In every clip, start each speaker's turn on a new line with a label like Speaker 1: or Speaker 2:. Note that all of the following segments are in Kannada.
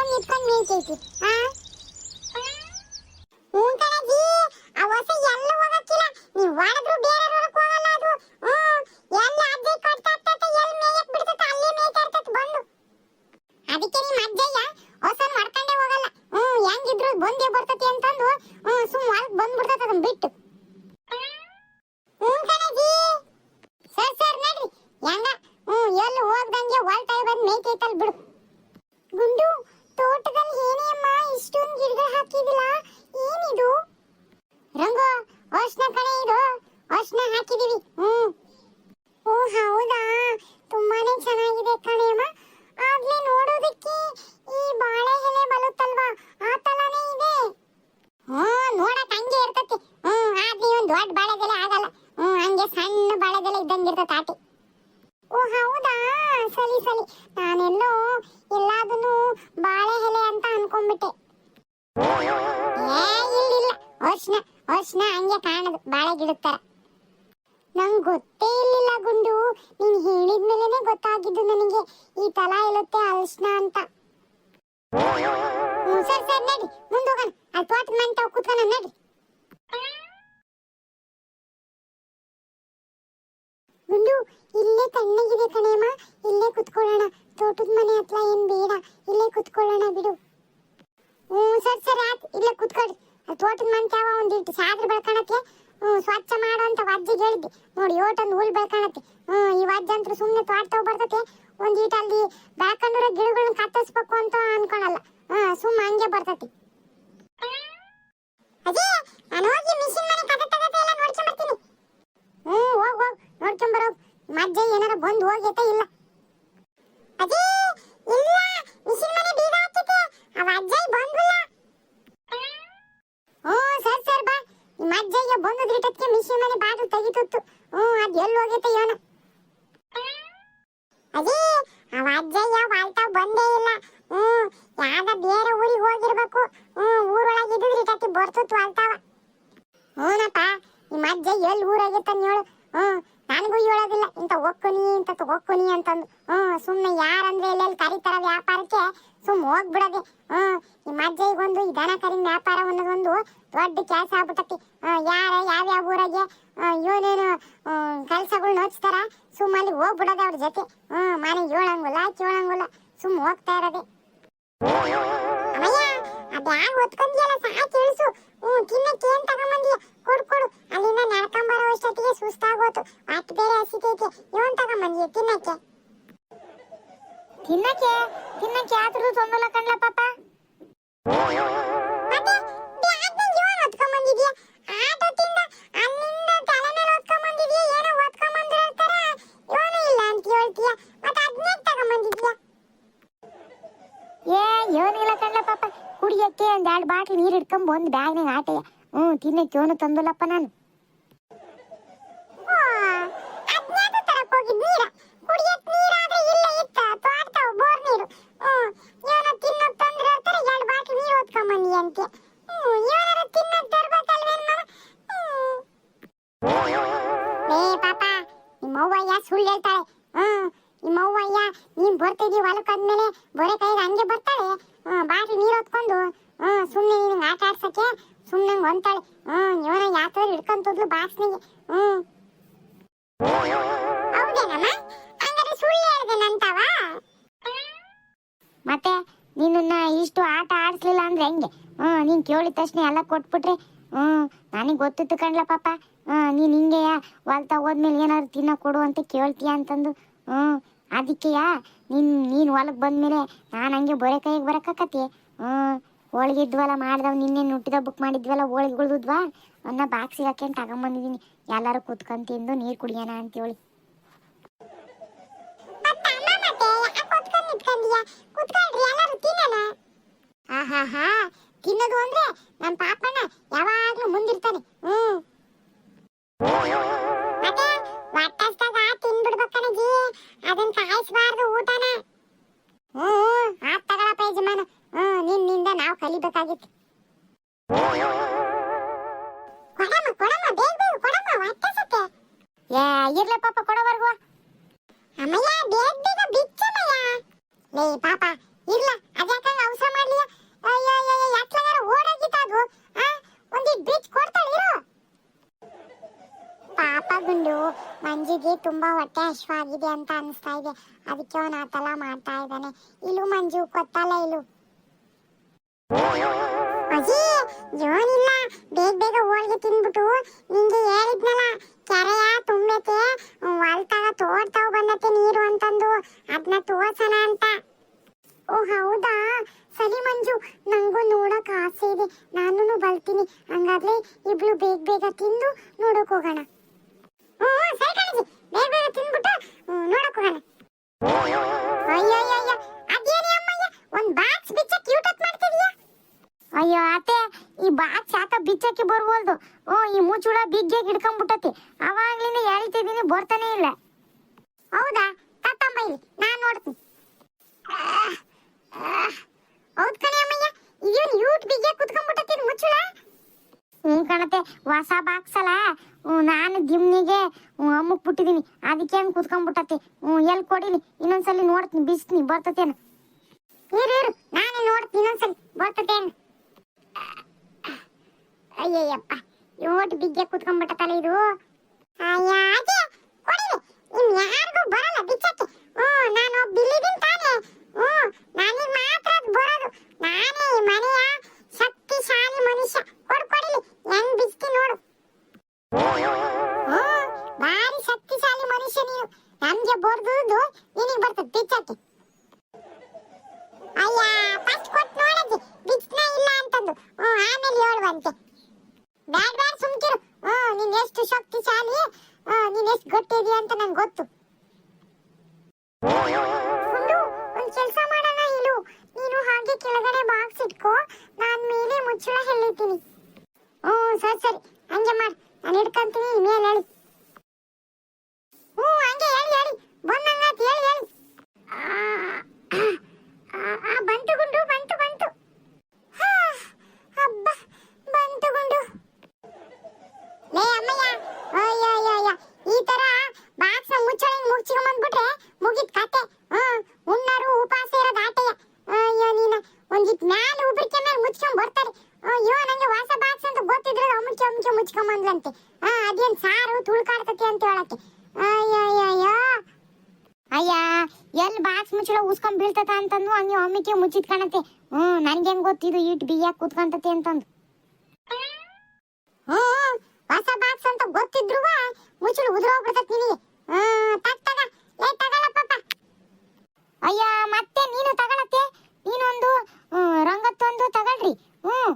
Speaker 1: 帮你帮你姐姐啊？ಅರ್ಶನ ಅರ್ಶನ ಹಂಗೆ ಕಾಣದು ಬಾಳೆ ಗಿಡದ ತರ ಗೊತ್ತೇ ಇರ್ಲಿಲ್ಲ ಗುಂಡು. ನೀನ್ ಹೇಳಿದ್ಮೇಲೆನೆ ಗೊತ್ತಾಗಿದ್ದು ನನಗೆ. ಈ ತಲ ಇರುತ್ತೆ ಅರ್ಶನ ಅಂತ. ಸರ್ ಸರ್, ನಡಿ. ಮುಂದೋಗೋಣ ಅಲ್ಲಿ ಮನೆ ತಾವು ಕೂತ್ಕೊಳ್ಳೋಣ ನಡಿ. ಗುಂಡು, ಇಲ್ಲೇ ತಣ್ಣಗಿದೆ ಕಣೇಮ್ಮ. ಇಲ್ಲೇ ಕುತ್ಕೊಳ್ಳೋಣ. ತೋಟದ ಮನೆ ಹತ್ರ ಏನ್ ಬೇಡ. ಇಲ್ಲೇ ಕುತ್ಕೊಳ್ಳೋಣ ಬಿಡು. ಹ್ಮ್, ಸರ್ ಸರ್, ಆಯ್ತು. ಇಲ್ಲೇ ಕುತ್ಕೊಳ್ಳಿ ತೋಟದ ಮಂಚಾವ ಒಂದಿಟ್ಟು ಸಾದ್ರ ಹ್ಮ್, ಸ್ವಚ್ಛ ಮಾಡು ಅಂತ ಅಜ್ಜಿಗೆ ಹೇಳಿದ್ದೆ. ನೋಡಿ, ಓಟೊಂದು ಹುಲ್ ಬೆಳ್ಕೊಳತ್ತೆ ಹ್ಮ್, ಈ ವಜ್ಜ ಅಂತೂ ಸುಮ್ಮನೆ ತೋಟ ತಗೋ ಬರ್ತತೆ. ಒಂದೀಟ ಅಲ್ಲಿ ಬೆಳ್ಕೊಂಡಿರೋ ಗಿಡಗಳನ್ನ ಕತ್ತರಿಸ್ಬೇಕು ಅಂತ ಅನ್ಕೊಳಲ್ಲ. ಹ್ಮ್, ಸುಮ್ಮ ಹಂಗೆ ಬರ್ತತಿ ಅಜ್ಜಿ ನಾನು ಹೋಗಿ ಮಿಷಿನ್ ಮನೆ ಕತೆ ತಗತೆ ಎಲ್ಲ ನೋಡ್ಕೊಂಬರ್ತೀನಿ ಹ್ಮ್ ಹೋಗ್ ಹೋಗ್ ನೋಡ್ಕೊಂಬರೋ ಮಜ್ಜೆ ಏನಾರ ಬಂದು ಹೋಗೈತೆ ಇಲ್ಲ ಅಜ್ಜಿ ಇಲ್ಲ ಮಿಷಿನ್ ಮನೆ ಬೀಗ ಹಾಕಿತೆ ಅವ ಅಜ್ಜಯ್ ಬಂದ್ವಿಲ್ಲ ಹ್ಞೂ ಸರ್ ಸರ್ ಬಾ ನಿಮ್ಮ ಅಜ್ಜಯ್ಯ ಮಿಷಿನ್ ಮನೆ ಬಾಗಿಲು ತೆಗಿತಿತ್ತು. ಹ್ಞೂ, ಅದು ಎಲ್ಲಿ ಹೋಗೈತೆ ಯೋನ ಅದೇ, ಅವ ಅಜ್ಜಯ್ಯ ವಾಲ್ತಾವ್ ಬಂದೇ ಇಲ್ಲ. ಹ್ಞೂ, ಯಾವ್ದ ಬೇರೆ ಊರಿಗೆ ಹೋಗಿರ್ಬೇಕು. ಹ್ಮ್ ಊರೊಳಗೆ ಇದ್ದಿದ್ರಿಟಕ್ಕೆ ಬರ್ತಿತ್ತು ವಾಲ್ತಾವ. ಹ್ಞೂನಪ್ಪ, ನಿಮ್ಮ ಅಜ್ಜ ಎಲ್ಲಿ ಊರಾಗಿತ್ತ ಹೇಳು. ಹ್ಞೂ ನನಗೂ ಹೇಳೋದಿಲ್ಲ. ಇಂಥ ಹೋಗ್ಕೊನಿ ಇಂಥ ಹೋಗ್ಕೊನಿ ಅಂತಂದು. ಹ್ಞೂ ಸುಮ್ಮನೆ ಯಾರಂದ್ರೆ ಎಲ್ಲೆಲ್ಲಿ ಕರೀತಾರ ವ್ಯಾಪಾರಕ್ಕೆ ಸುಮ್ಮ ಹೋಗ್ಬಿಡೋದೆ. ಹ್ಞೂ ಈ ಮಜ್ಜೆಗೊಂದು, ಈ ದನ ಕರಿನ ವ್ಯಾಪಾರ ಅನ್ನೋದೊಂದು ದೊಡ್ಡ ಕೆಲಸ ಆಗ್ಬಿಟ್ಟತಿ ಯಾರ, ಯಾವ್ಯಾವ ಊರಾಗೆ ಏನೇನು ಕೆಲಸಗಳು ನೋಚ್ತಾರ ಸುಮ್ಮ ಅಲ್ಲಿ ಹೋಗ್ಬಿಡೋದೆ ಅವ್ರ ಜೊತೆ. ಹ್ಞೂ ಮನೆಗೆ ಹೇಳಂಗಿಲ್ಲ ಕೇಳಂಗಿಲ್ಲ ಸುಮ್ಮ ಹೋಗ್ತಾ ಇರೋದೆ. ಅಮ್ಮಯ್ಯ ಅದ್ಯಾಗ ಹೊತ್ಕೊಂಡ್ಯಲ್ಲ, ಸಾಕು ಇಳಿಸು. ಹ್ಞೂ ತಿನ್ನಕ್ಕೆ ಏನ್ ತಗೊಂಬಂದಿಯ? ಕೊಡು ಕೊಡು. ಅಲ್ಲಿಂದ ನಡ್ಕೊಂಬರೋ ಅಷ್ಟೊತ್ತಿಗೆ ಸುಸ್ತಾಗೋತು. ಮತ್ತೆ ಬೇರೆ ಹಸಿತೈತೆ ಇವನ್ ತಗೊಂಬಂದಿಯ ತಿನ್ನಕ್ಕೆ? ತಿನ್ನಕ್ಕೆ? ತಿನ್ನಕ್ಕೆ ಯಾತ್ರೂ ತೊಂದಲ ಕಣ್ಲ ಪಾಪ ಮತ್ತೆ ಬ್ಯಾಗ್ನಾಗ ಇವನ್ ಹೊತ್ಕೊಂಬಂದಿದ್ಯ ಎರಡು ಬಾಟ್ಲಿ ನೀರು ಇಟ್ಕೊಂಡ್ ಬಂದ್ ಬ್ಯಾಗ್ನಾಗ ಆಟೆಯ ಹ್ಞೂ ತಿನ್ನಕ್ಕೆ ಇವನು ತಂದಲ್ಲಪ್ಪ ನಾನು. ಹ್ಮ್ ಯಾತ್ರ ಹಿಡ್ಕೊಂತದ್ಲು ಬಾಸ್ನಿಗೆ. ಹ್ಮ್. ಹೌದೇನಮ್ಮ? ಮತ್ತೆ ನಿನ್ನ ಇಷ್ಟು ಆಟ ಆಡಿಸ್ಲಿಲ್ಲ ಅಂದ್ರೆ ಹೆಂಗೆ? ಹ್ಮ್, ನೀನ್ ಕೇಳಿದ ತಕ್ಷಣ ಎಲ್ಲ ಕೊಟ್ಬಿಟ್ರೆ, ಹ್ಮ್, ನನಗೆ ಗೊತ್ತಿತ್ತು ಕಣ್ಲ ಪಾಪ. ಹ್ಮ್, ನೀನ್ ಹಿಂಗೆ ಹೊಲ್ತಾ ಹೋದ್ಮೇಲೆ ಏನಾದ್ರು ತಿನ್ನ ಕೊಡು ಅಂತ ಕೇಳ್ತೀಯ ಅಂತಂದು. ಹ್ಮ್, ಅದಕ್ಕೆಯಾ? ನಿನ್, ನೀನ್ ಹೊಲಕ್ ಬಂದ್ಮೇಲೆ ನಾನು ಹಂಗೆ ಬರೋ ಕೈಗೆ ಬರಕಾಕತಿ ಹ್ಮ್ ಹೋಳಿಗೆ ಇದ್ವಲ್ಲ ಮಾಡ್ದವ್ ನಿನ್ನೆ ನುಟ್ಟಿದ ಬುಕ್ ಮಾಡಿದ್ವಲ್ಲ ಹೋಳಿಗೆಗಳ್ದಿದ್ವಾ? ಅನ್ನ ಬಾಕ್ಸಿಗೆ ಹಾಕೊಂಡು ತಗೊಂಬಂದಿದ್ದೀನಿ ಎಲ್ಲರೂ ಕುತ್ಕೊಂಡ್ ತಿಂದು ನೀರು ಕುಡಿಯೋಣ ಅಂತೇಳಿ. ಆಹಾಹಾ ತಿನ್ನೋದು ಅಂದ್ರೆ ನಮ್ಮ ಪಾಪಣ್ಣ ಯಾವಾಗ್ಲೂ ಮುಂದಿರ್ತಾನೆ. ಹ್ಮ್. ಮತ್ತೆ ಹೊಟ್ಟೆಸ್ದಾಗ ತಿನ್ಬಿಡ್ಬೇಕಣಜಿ ಅದನ್ನ ಕಾಯಿಸ್ಬಾರ್ದು ಊಟನ. ಹ್ಮ್. ಆತ್ ತಗೊಳಪ್ಪ ಯಜಮಾನ. ನಿನ್ನಿಂದ ನಾವು ಕಲಿಬೇಕಾಗಿತ್ತು. ಕೊಡಮ್ಮ ಕೊಡಮ್ಮ, ಬೇಗ ಬೇಗ ಕೊಡಮ್ಮ ಪಾಪ ಅಮ್ಮಯ್ಯ, ಬೇಗ ಬೇಗ ಪಾಪ, ಇರ್ಲ ಅದು ಆ? ಪಾಪ ಗುಂಡು, ಮಂಜುಗೆ ತುಂಬಾ ಹೊಟ್ಟೆ ಹಶ್ವಾಗಿದೆ ಅಂತ ಅನಿಸ್ತಾ ಇದೆ. ಅದಕ್ಕೆ ಅವನು ಆತಲ ಮಾಡ್ತಾ ಇದ್ದಾನೆ. ಇಲ್ಲೂ ಮಂಜು ಕೊತ್ತಲ್ಲ ಇಲು ಅಜ್ಜಿ, ಜೋನಿಲ್ಲ. ಬೇಗ ಬೇಗ ಹೋಳಿಗೆ ತಿನ್ಬಿಟ್ಟು ನಿಂಗೆ ಹೇಳಿದ್ನಲ್ಲ, ಕೆರೆಯ ತುಂಬೈತೆ ಹೊಲ್ತಾಗ ತೋಡ್ತಾವ್ ಬಂದತೆ ನೀರು ಅಂತಂದು. ಅದನ್ನ ತೋರ್ಸಣ ಅಂತ. ಓ, ಹೌದಾ? ಸರಿ ಮಂಜು, ನಂಗೂ ನೋಡಕ್ ಆಸೆ ಇದೆ. ನಾನು ಬರ್ತೀನಿ ಹಂಗಾದ್ರೆ ಇಬ್ಳು ಬೇಗ ಬೇಗ ತಿಂದು ನೋಡಕ್ ಹೋಗೋಣ. ಒಂದ್ ಬಾಕ್ಸ್ ಬಿಚ್ಚಕ್ ಯೂಟತ್ ಮಾಡ್ತಿದ್ಯಾ ಅಯ್ಯೋ ಅತ್ತೆ ಈ ಬಾಕ್ಸ್ ಸಾಕ ಬಿಚ್ಚಕ್ಕೆ ಬರ್ಬೋದು ಓ ಈ ಮುಚ್ಚುಳ ಬಿಗ್ಗೆ ಹಿಡ್ಕೊಂಡ್ಬಿಟ್ಟತಿ ಅವಾಗ್ಲಿಂದ ಹೇಳ್ತಿದ್ದೀನಿ ಬರ್ತಾನೆ ಇಲ್ಲ. ಹೌದಾ? ತತ್ತಮ್ಮ ಇಲ್ಲಿ ನಾನ್ ನೋಡ್ತೀನಿ. ಹೌದ್ ಕಣೆ ಅಮ್ಮಯ್ಯ ಇವನ್ ಯೂಟ್ ಬಿಗ್ಗೆ ಕುತ್ಕೊಂಡ್ಬಿಟ್ಟತಿ ಮುಚ್ಚುಳ ಹ್ಞೂ ಕಣತೆ ಹೊಸ ಬಾಕ್ಸ್ ಅಲ್ಲ. ಹ್ಮ್, ನಾನು ಗಿಮ್ನಿಗೆ ಹ್ಮ್, ಅಮ್ಮಕ್ ಬಿಟ್ಟಿದ್ದೀನಿ ಅದಕ್ಕೆ ಹಂಗ್ ಕುತ್ಕೊಂಡ್ಬಿಟ್ಟತಿ ಹ್ಞೂ ಎಲ್ಲಿ ಕೊಡಿಲಿ ಇನ್ನೊಂದ್ಸಲಿ ನೋಡ್ತೀನಿ ಬಿಸ್ತೀನಿ ಬರ್ತತೇನು. ಇರು ಇರು ನಾನೇ ನೋಡ್ತೀನಿ ಇನ್ನೊಂದ್ಸಲಿ ಬರ್ತತೇನು. ಅಯ್ಯಯ್ಯಪ್ಪ, ಯೋಟ್ ಬಿಗ್ಗೆ ಕುತ್ಕೊಂಡ್ಬಿಟ್ಟತಲ್ಲ ಇದು? ಅಯ್ಯ, ಅದೇ. ಕೊಡಿಲಿ ಇನ್ ಯಾರಿಗೂ ಬರಲ್ಲ ಬಿಚ್ಚಕ್ಕೆ. ಓ ನಾನು ಬಿಲ್ಲಿದಿನ್ ತಾನೆ. ಓ ನನಗೆ ಮಾತ್ರ ಬರೋದು. ನಾನೇ ಈ ಮನೆಯ ಶಕ್ತಿಶಾಲಿ ಮನುಷ್ಯ. ಕೊಡು ಕೊಡಿಲಿ, ಹೆಂಗ್ ಬಿಚ್ಚಿ ನೋಡು. ಓ, ಭಾರಿ ಶಕ್ತಿಶಾಲಿ ಮನುಷ್ಯ ನೀನು. ನಮ್ಗೆ ಬರ್ದುದು ಕೆಳಗಡೆ ಬಾಕ್ಸ್ ಇಟ್ಕೋ, ನಾನ್ ಮೇಲೆ ಮುಚ್ಚಳ ಹೇಳಿದ್ದೀನಿ. ಹ್ಞೂ ಸರಿ ಸರಿ. ಹಂಗೆ ಮಾಡ್. ನಾನು ಹಿಡ್ಕೊಂತೀನಿ ಮೇಲೆ ಹೇಳಿ ಹ್ಞೂ ಹಂಗೆ ಹೇಳಿ ಹೇಳಿ ಬಂದಂಗಾತ್ ಹೇಳಿ ಹೇಳಿ ಆ, ಆ, ಆ, ಬಂತು ಗುಂಡು ಬಂತು ಬಂತು ಹಾ, ಹಬ್ಬ ಬಂತು ಗುಂಡು ಲೇ ಅಮ್ಮಯ್ಯ ಅಯ್ಯ ಅಯ್ಯ ಅಯ್ಯ ಈ ತರ ಬಾಕ್ಸ್ ಮುಚ್ಚಳ ಮುಚ್ಚಿಕೊಂಡ್ ಬಂದ್ಬಿಟ್ರೆ ಮುಗಿತ್ ಕತೆ ಹ್ಮ್ ಉಣ್ಣರು ಉಪವಾಸ ಇರೋದು ಆಟಯ್ಯ ಅಯ್ಯೋ ನೀನ ಒಂದಿಟ್ ಮ್ಯಾಲ ಉಬ್ರಿಕೆ ಮೇಲೆ ಮುಚ್ಕೊಂಡ್ ಬರ್ತಾರೆ ಅಯ್ಯೋ ನಂಗೆ ಹೊಸ ಬಾಕ್ಸ್ ಅಂತ ಗೊತ್ತಿದ್ರೆ ಅಮ್ಮುಚ್ಚೆ ಅಮ್ಮುಚ್ಚೆ ಮುಚ್ಕೊಂಡ್ ಬಂದ್ಲಂತೆ ಹಾ ಅದೇನ್ ಸಾರು ತುಳ್ಕಾಡ್ತತಿ ಅಂತ ಹೇಳಕ್ಕೆ ಅಯ್ಯ ಅಯ್ಯ ಬಾಕ್ಸ್ ಮುಚ್ಚಳ ಉಸ್ಕೊಂಡ್ ಬೀಳ್ತತ ಅಂತಂದು ಹಂಗೆ ಒಮ್ಮಿಕೆ ಮುಚ್ಚಿದ್ ಕಾಣತ್ತೆ. ಹ್ಮ್ ನನ್ಗೆ ಹೆಂಗ್ ಗೊತ್ತಿದು ಇಟ್ ಬಿಯ್ಯಾಕ್ ಕೂತ್ಕೊಂತತಿ ಅಂತಂದು. ಹ್ಮ್ ಹೊಸ ಬಾಕ್ಸ್ ಅಂತ ಗೊತ್ತಿದ್ರು ಮುಚ್ಚಳ ಉದುರೋಗ್ಬಿಡ್ತತ್ ನಿನಗೆ. ಹ್ಮ್ ತಗ್ ತಗ. ಏ ತಗಲ ಪಾಪ. ಅಯ್ಯ, ಮತ್ತೆ ನೀನು ತಗೊಳತ್ತೆ ನೀನೊಂದು ಹ್ಮ್, ರಂಗತ್ತೊಂದು ತಗೊಳ್ರಿ ಹ್ಮ್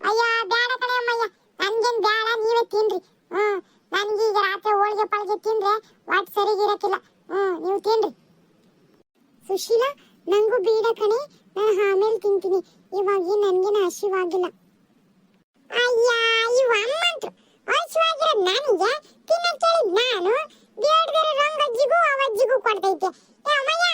Speaker 1: ಅಯ್ಯ ಬ್ಯಾಡ ಕಣೆ ಅಮ್ಮಯ್ಯ ನನ್ಗೇನ್ ಬ್ಯಾಡ ನೀವೇ ತಿನ್ರಿ ಹ್ಮ್ ನನ್ಗೀಗ ರಾತ್ರಿ ಹೋಳಿಗೆ ಪಾಳಿಗೆ ತಿಂದ್ರೆ ವಾಟ್ ಸರಿಗಿರಕ್ಕಿಲ್ಲ ಹ್ಮ್ ನೀವು ತಿನ್ರಿ ಸುಶೀಲಾ ನಂಗೂ ಬೇಡ ಕಣೆ ನಾನು ಆಮೇಲೆ ತಿಂತೀನಿ ಇವಾಗ ನನ್ಗೇನು ಹಸಿವಾಗಿಲ್ಲ ಅಯ್ಯ ಇವ ಅಮ್ಮಂತ್ರು ಹಸಿವಾಗಿರೋದು ನನಗೆ ತಿನ್ನಕ್ ಕೇಳಿದ್ ನಾನು ಬೇಡದಿರೋ ರಂಗಜ್ಜಿಗೂ ಅವಜ್ಜಿಗೂ ಕೊಡ್ತೈತೆ ಏ ಅಮ್ಮಯ್ಯ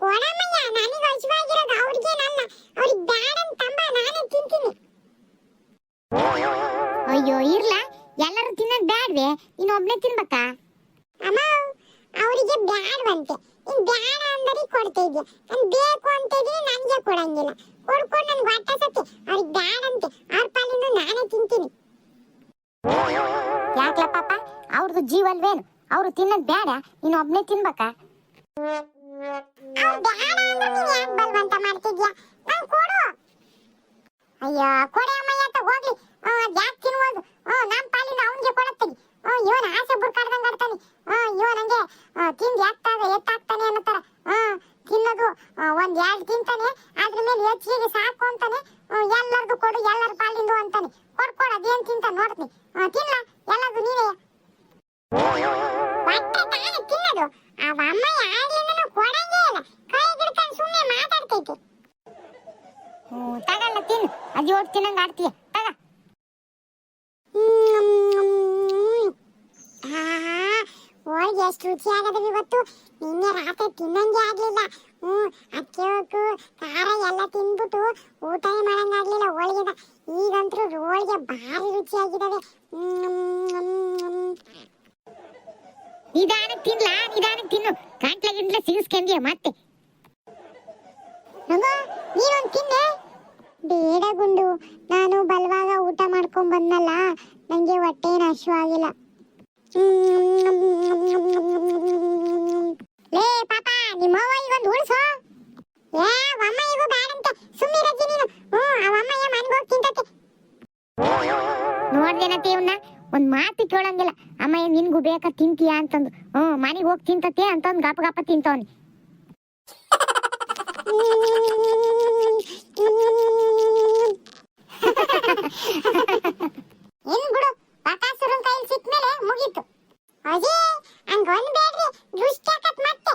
Speaker 1: ಕೊಡಮ್ಮಯ್ಯ ನನಗೆ ಹಸಿವಾಗಿರೋದು ಅವ್ರಿಗೇನಲ್ಲ ಅವ್ರಿಗೆ ಬ್ಯಾಡ ಅಂತಂಬ ನಾನೇ ತಿಂತೀನಿ ಅಯ್ಯೋ ಇರ್ಲ ಎಲ್ಲರೂ ತಿನ್ನೋದ್ ಬ್ಯಾಡ್ವೆ ನೀನು ಒಬ್ನೇ ತಿನ್ಬೇಕಾ ಅಮ್ಮ ಅವರಿಗೆ ಬ್ಯಾಡ್ವಂತೆ ನೀನ್ ಬ್ಯಾಡ ಅಂದರಿ ಕೊಡ್ತಾ ಇದ್ಯಾ? ನಾನು ಬೇಕು ಅಂತ ಇದ್ರೆ ನನಗೆ ಕೊಡಂಗಿಲ್ಲ. ಕೊಡ್ಕೊಂಡು ನನ್ಗೆ ಹೊಟ್ಟೆ ಸತ್ತೆ. ಅವ್ರಿಗೆ ಬ್ಯಾಡಂತೆ ಅವ್ರ ಪಾಲಿಂದ ನಾನೇ ತಿಂತೀನಿ. ಯಾಕ್ಲ ಪಾಪ? ಅವ್ರದ್ದು ಜೀವಲ್ವೇನು ಅವ್ರು ತಿನ್ನೋದ್ ಬೇಡ ನೀನು ಒಬ್ನೇ ತಿನ್ಬೇಕಾ? ಅವ್ರು ಬ್ಯಾಡ ಅಂದ್ರೆ ನೀನ್ ಯಾಕೆ ಬಲ್ವಂತ ಮಾಡ್ತಿದ್ಯಾ? ನಂಗೆ ಕೊಡು. ಅಯ್ಯೋ ಕೊಡೆ ಅಮ್ಮಯ್ಯ ಅಂತ ಹೋಗ್ಲಿ. ಯಾಕೆ ತಿನ್ಬೋದು? ನಮ್ಮ ಪಾಲಿನ ಅವನಿಗೆ ಕೊಡತ್ತೀನಿ. ಇವನ ಆಸೆ ಬುರ್ಕಾಡ್ದಂಗ್ ಆಡ್ತಾನೆ. ಹ್ಮ್ ಇವ ನಂಗೆ ತಿಂದು ಎತ್ತಾಗ ಎತ್ತಾಗ್ತಾನೆ ಅನ್ನತ್ತಾರ. ಹ್ಮ್, ತಿನ್ನೋದು ಒಂದ್ ಎರಡು ತಿಂತಾನೆ, ಅದ್ರ ಮೇಲೆ ಹೆಚ್ಚಿಗೆ ಸಾಕು ಅಂತಾನೆ ಎಲ್ಲರದು ಕೊಡು, ಎಲ್ಲರ ಪಾಲಿಂದು ಅಂತಾನೆ. ಕೊಡ್, ಕೊಡ, ಅದೇನ್ ತಿಂತ ನೋಡ್ತೀನಿ. ತಿನ್ಲ ಎಲ್ಲದು ನೀನೇ. ತಿನ್ನೋದು. ಅವ ಅಮ್ಮ ಆಗ್ಲಿಂದನೂ ಕೊಡಂಗೇ ಇಲ್ಲ. ಕೈ ಹಿಡ್ಕೊಂಡು ಸುಮ್ಮನೆ ಮಾತಾಡ್ತೈತೆ. ಹ್ಮ್, ತಗಲ್ಲ, ತಿನ್ನು. ಅಜ್ಜಿ ಒಟ್ಟು ತಿನ್ನಂಗ ಆಡ್ತೀಯ ತಗ ಹೋಳಿಗೆ ಎಷ್ಟು ರುಚಿ ಆಗದ ಇವತ್ತು ನಿನ್ನೆ ರಾತ್ರಿ ತಿನ್ನಂಗೆ ಆಗ್ಲಿಲ್ಲ ಹ್ಮ್ ಅಕ್ಕಿ ಹೋಗು ಖಾರ ಎಲ್ಲ ತಿಂದ್ಬಿಟ್ಟು ಊಟನೇ ಮಾಡಂಗಾಗ್ಲಿಲ್ಲ ಹೋಳಿಗೆದ ಈಗಂತೂ ಹೋಳಿಗೆ ಭಾರಿ ರುಚಿಯಾಗಿದ್ದಾವೆ ನಿಧಾನಕ್ಕೆ ತಿನ್ಲ ನಿಧಾನಕ್ಕೆ ತಿನ್ನು ಗಂಟ್ಲೆ ಗಿಂಟ್ಲೆ ಸಿಗಿಸ್ಕೊಂಡ್ಯ ಮತ್ತೆ ನೀನೊಂದು ತಿನ್ನೆ ಬೇಡ ಗುಂಡು ನಾನು ಬಲವಾಗ ಊಟ ಮಾಡ್ಕೊಂಡ್ ಬಂದಲ್ಲ ನಂಗೆ ಹೊಟ್ಟೆ ಏನು ಹಸಿವಾಗಿಲ್ಲ ಲೇ ಪಾಪ ನಿಮ್ಮ ಅವ್ವನಿಗೊಂದು ಉಳಿಸು ಏ ಅಮ್ಮಯ್ಯಗೂ ನೋಡ್ದೇನತ್ತೆ ಇವನ್ನ ಒಂದ್ ಮಾತು ಕೇಳಂಗಿಲ್ಲ. ಅಮ್ಮಯ್ಯ ನಿನ್ಗೂ ಬೇಕಾ ತಿಂತೀಯಾ ಅಂತಂದು. ಹ್ಮ್ ಮನೆಗೆ ಹೋಗಿ ತಿಂತತೆ ಅಂತಂದು ಗಪ ಗಪ ತಿಂತವನಿ. ಏನ್ ಬಿಡು. ಕೈಲಿ ಮುಗೀತು. ಅಜೇ ಹಂಗ ಒಂದ್ ಬೇಡ್ರಿ ದುಷ್ಟ ಹಾಕತ್ ಮತ್ತೆ.